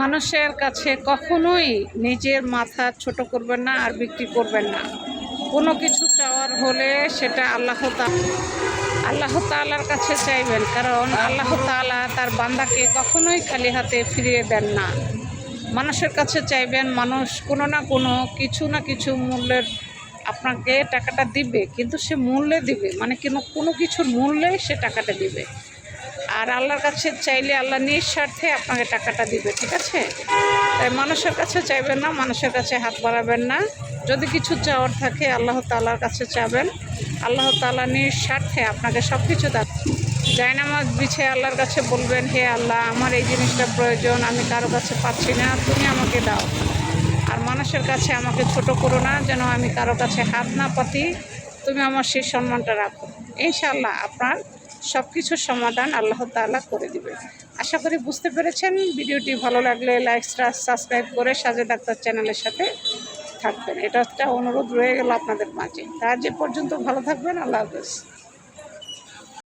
মানুষের কাছে কখনোই নিজের মাথা ছোট করবেন না আর বিক্রি করবেন না। কোনো কিছু চাওয়ার হলে সেটা আল্লাহ আল্লাহ তালার কাছে চাইবেন, কারণ আল্লাহ তাআলা তার বান্দাকে কখনোই খালি হাতে ফিরিয়ে দেন না। মানুষের কাছে চাইবেন মানুষ কোনো না কোনো কিছু না কিছু মূল্যের আপনাকে টাকাটা দিবে, কিন্তু সে মূল্যে দিবে। মানে কোনো কোনো কিছুর মূল্যে সে টাকাটা দিবে। আর আল্লাহর কাছে চাইলে আল্লাহ নিঃস্বার্থে আপনাকে টাকাটা দিবে, ঠিক আছে? তাই মানুষের কাছে চাইবেন না, মানুষের কাছে হাত বাড়াবেন না। যদি কিছু চাওয়ার থাকে, আল্লাহ তাআলার কাছে চাবেন। আল্লাহ তাআলা নিঃস্বার্থে আপনাকে সব কিছু দেন জায়নামাজ বিছে আল্লাহর কাছে বলবেন, হে আল্লাহ, আমার এই জিনিসটা প্রয়োজন, আমি কারও কাছে পাচ্ছি না, তুমি আমাকে দাও। আর মানুষের কাছে আমাকে ছোট করো না, যেন আমি কারও কাছে হাত না পাতি তুমি আমার সেই সম্মানটা রাখো। ইনশাআল্লাহ আপনার সব কিছুর সমাধান আল্লাহ তাআলা করে দিবে। আশা করি বুঝতে পেরেছেন। ভিডিওটি ভালো লাগলে লাইক সাবস্ক্রাইব করে সাজে ডাক্তার চ্যানেলের সাথে থাকবেন। এটা একটা অনুরোধ রয়ে গেল আপনাদের মাঝে। তার যে পর্যন্ত ভালো থাকবেন। আল্লাহ হাফেজ।